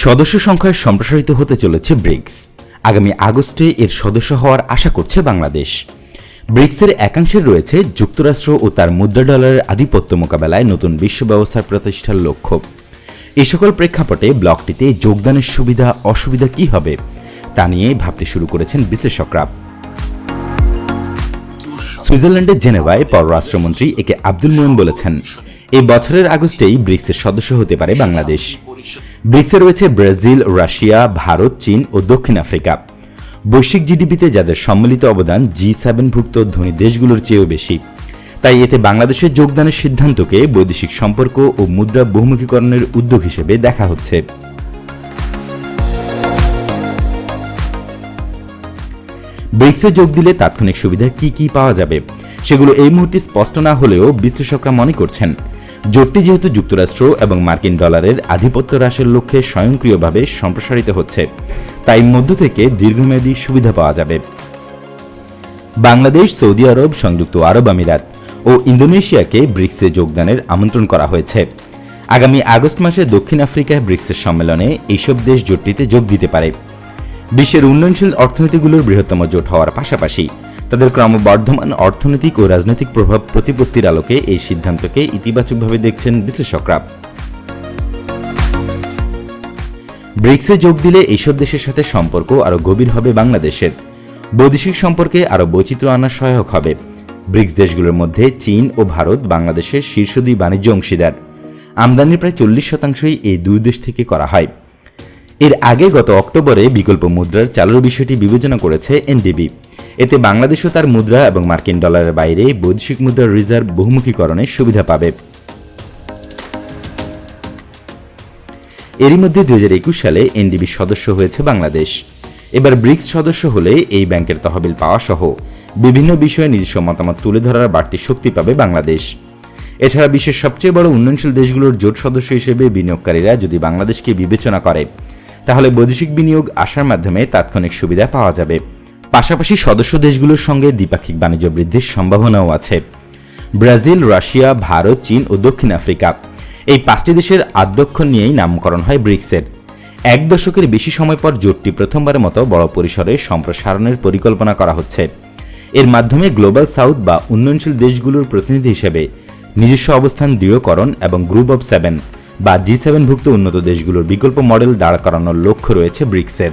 সদস্য সংখ্যায় সম্প্রসারিত হতে চলেছে ব্রিক্স। আগামী আগস্টে এর সদস্য হওয়ার আশা করছে বাংলাদেশ। ব্রিক্সের একাংশের রয়েছে যুক্তরাষ্ট্র ও তার মুদ্রা ডলারের আধিপত্য মোকাবেলায় নতুন বিশ্ব ব্যবস্থার প্রতিষ্ঠার লক্ষ্য। এই সকল প্রেক্ষাপটে ব্লকটিতে যোগদানের সুবিধা, অসুবিধা কি হবে, তা নিয়ে ভাবতে শুরু করেছেন বিশ্লেষকরা। সুইজারল্যান্ডের জেনেভায় পররাষ্ট্রমন্ত্রী একে আব্দুল মোয়েন বলেছেন এই বছরের আগস্টেই ব্রিক্সের সদস্য হতে পারে বাংলাদেশ। ব্রিক্সে রয়েছে ব্রাজিল, রাশিয়া, ভারত, চীন ও দক্ষিণ আফ্রিকা। বৈশ্বিক জিডিপিতে যাদের সম্মিলিত অবদান জি সেভেনভুক্ত ধনী দেশগুলোর চেয়েও বেশি। তাই এতে বাংলাদেশের যোগদানের সিদ্ধান্তকে বৈদেশিক সম্পর্ক ও মুদ্রা বহুমুখীকরণের উদ্যোগ হিসেবে দেখা হচ্ছে। ব্রিক্সে যোগ দিলে তাৎক্ষণিক সুবিধা কি কি পাওয়া যাবে? সেগুলো এই মুহূর্তে স্পষ্ট না হলেও বিশ্লেষকরা মনে করছেন। জোটটি যেহেতু যুক্তরাষ্ট্র এবং মার্কিন ডলারের আধিপত্য হ্রাসের লক্ষ্যে স্বয়ংক্রিয়ভাবে সম্প্রসারিত হচ্ছে, তাই মধ্য থেকে দীর্ঘমেয়াদী সুবিধা পাওয়া যাবে। বাংলাদেশ, সৌদি আরব, সংযুক্ত আরব আমিরাত ও ইন্দোনেশিয়াকে ব্রিক্সে যোগদানের আমন্ত্রণ করা হয়েছে। আগামী আগস্ট মাসে দক্ষিণ আফ্রিকায় ব্রিক্সের সম্মেলনে এইসব দেশ জোটটিতে যোগ দিতে পারে। বিশ্বের উন্নয়নশীল অর্থনীতিগুলোর বৃহত্তম জোট হওয়ার পাশাপাশি তাদের ক্রমবর্ধমান অর্থনৈতিক ও রাজনৈতিক প্রভাব প্রতিপত্তির আলোকে এই সিদ্ধান্তকে ইতিবাচকভাবে দেখছেন বিশ্লেষকরা। ব্রিক্সে যোগ দিলে এইসব দেশের সাথে সম্পর্ক আরও গভীর হবে বাংলাদেশের। বৈদেশিক সম্পর্কে আরও বৈচিত্র্য আনা সহায়ক হবে। ব্রিক্স দেশগুলোর মধ্যে চীন ও ভারত বাংলাদেশের শীর্ষ দুই বাণিজ্য অংশীদার। আমদানির প্রায় চল্লিশ শতাংশই এই দুই দেশ থেকে করা হয়। এর আগে গত অক্টোবরে বিকল্প মুদ্রার চালুর বিষয়টি বিবেচনা করেছে এনডিবি। এতে বাংলাদেশও তার মুদ্রা এবং মার্কিন ডলারের বাইরে বৈদেশিক মুদ্রার রিজার্ভ বহুমুখীকরণের সুবিধা পাবে। এরই মধ্যে দুই হাজার একুশ সালে এনডিবি সদস্য হয়েছে বাংলাদেশ। এবার ব্রিক্স সদস্য হলে এই ব্যাংকের তহবিল পাওয়া সহ বিভিন্ন বিষয়ে নিজস্ব মতামত তুলে ধরার বাড়তি শক্তি পাবে বাংলাদেশ। এছাড়া বিশ্বের সবচেয়ে বড় উন্নয়নশীল দেশগুলোর জোট সদস্য হিসেবে বিনিয়োগকারীরা যদি বাংলাদেশকে বিবেচনা করে তাহলে বৈদেশিক বিনিয়োগ আসার মাধ্যমে তাৎক্ষণিক সুবিধা পাওয়া যাবে। পাশাপাশি সদস্য দেশগুলোর সঙ্গে দ্বিপাক্ষিক বাণিজ্য বৃদ্ধির সম্ভাবনাও আছে। ব্রাজিল, রাশিয়া, ভারত, চীন ও দক্ষিণ আফ্রিকা। এই পাঁচটি দেশের আধ্যক্ষ নিয়েই নামকরণ হয় ব্রিক্সের। এক দশকের বেশি সময় পর জোটটি প্রথমবারের মতো বড় পরিসরে সম্প্রসারণের পরিকল্পনা করা হচ্ছে। এর মাধ্যমে গ্লোবাল সাউথ বা উন্নয়নশীল দেশগুলোর প্রতিনিধি হিসেবে নিজস্ব অবস্থান দৃঢ়করণ এবং গ্রুপ অব সেভেন বা জি সেভেনভুক্ত উন্নত দেশগুলোর বিকল্প মডেল দাঁড় করানোর লক্ষ্য রয়েছে ব্রিক্সের।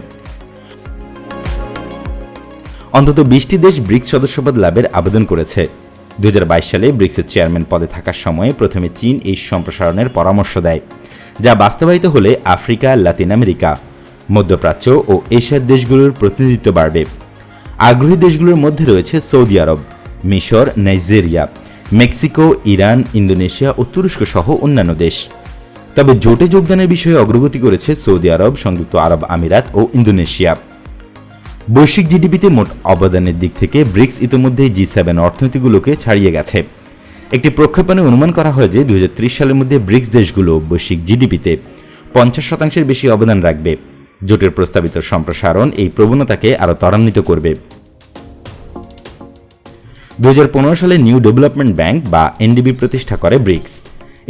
অন্তত বিশটি দেশ ব্রিক্স সদস্যপদ লাভের আবেদন করেছে। দু হাজার বাইশ সালে ব্রিক্সের চেয়ারম্যান পদে থাকার সময়ে প্রথমে চীন এই সম্প্রসারণের পরামর্শ দেয়, যা বাস্তবায়িত হলে আফ্রিকা, লাতিন আমেরিকা, মধ্যপ্রাচ্য ও এশিয়ার দেশগুলোর প্রতিনিধিত্ব বাড়বে। আগ্রহী দেশগুলোর মধ্যে রয়েছে সৌদি আরব, মিশর, নাইজেরিয়া, মেক্সিকো, ইরান, ইন্দোনেশিয়া ও তুরস্ক সহ অন্যান্য দেশ। তবে জোটে যোগদানের বিষয়ে অগ্রগতি করেছে সৌদি আরব, সংযুক্ত আরব আমিরাত ও ইন্দোনেশিয়া। বৈশ্বিক জিডিপিতে মোট অবদানের দিক থেকে ব্রিক্স ইতিমধ্যে জি সেভেন অর্থনীতিগুলোকে ছাড়িয়ে গেছে। একটি প্রক্ষেপণে অনুমান করা হয় যে দুই হাজার ত্রিশ সালের মধ্যে ব্রিক্স দেশগুলো বৈশ্বিক জিডিপিতে পঞ্চাশ শতাংশের বেশি অবদান রাখবে। জোটের প্রস্তাবিত সম্প্রসারণ এই প্রবণতাকে আরও ত্বরান্বিত করবে। দু হাজার পনেরো সালে নিউ ডেভেলপমেন্ট ব্যাংক বা এনডিবি প্রতিষ্ঠা করে ব্রিক্স।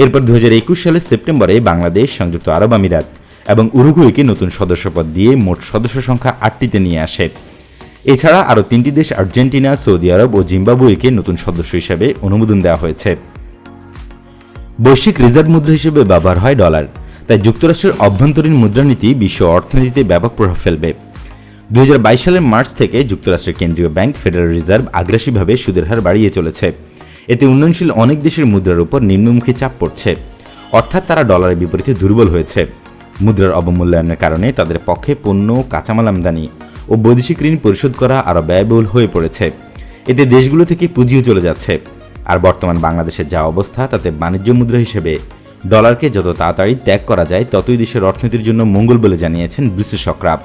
এরপর দুই হাজার একুশ সালের সেপ্টেম্বরে বাংলাদেশ সংযুক্ত আরব আমিরাত এবং উরুগুয়েকে নতুন সদস্যপদ দিয়ে মোট সদস্য সংখ্যা আটটিতে নিয়ে আসে। এছাড়া আরও তিনটি দেশ আর্জেন্টিনা, সৌদি আরব ও জিম্বাবুয়েকে নতুন সদস্য হিসেবে অনুমোদন দেওয়া হয়েছে। বৈশ্বিক রিজার্ভ মুদ্রা হিসেবে ব্যবহার হয় ডলার, তাই যুক্তরাষ্ট্রের অভ্যন্তরীণ মুদ্রানীতি বিশ্ব অর্থনীতিতে ব্যাপক প্রভাব ফেলবে। দুই হাজার বাইশ সালের মার্চ থেকে যুক্তরাষ্ট্রের কেন্দ্রীয় ব্যাংক ফেডারেল রিজার্ভ আগ্রাসীভাবে সুদের হার বাড়িয়ে চলেছে। এতে উন্নয়নশীল অনেক দেশের মুদ্রার উপর নিম্নমুখী চাপ পড়ছে। অর্থাৎ তারা ডলারের বিপরীতে দুর্বল হয়েছে। মুদ্রার অবমূল্যায়নের কারণে তাদের পক্ষে পণ্য, কাঁচামাল আমদানি ও বৈদেশিক ঋণ পরিশোধ করা আরও ব্যয়বহুল হয়ে পড়েছে। এতে দেশগুলো থেকে পুঁজিও চলে যাচ্ছে। আর বর্তমান বাংলাদেশের যা অবস্থা, তাতে বাণিজ্য মুদ্রা হিসেবে ডলারকে যত তাড়াতাড়ি ত্যাগ করা যায়, ততই দেশের অর্থনীতির জন্য মঙ্গল বলে জানিয়েছেন বিশ্লেষকরা।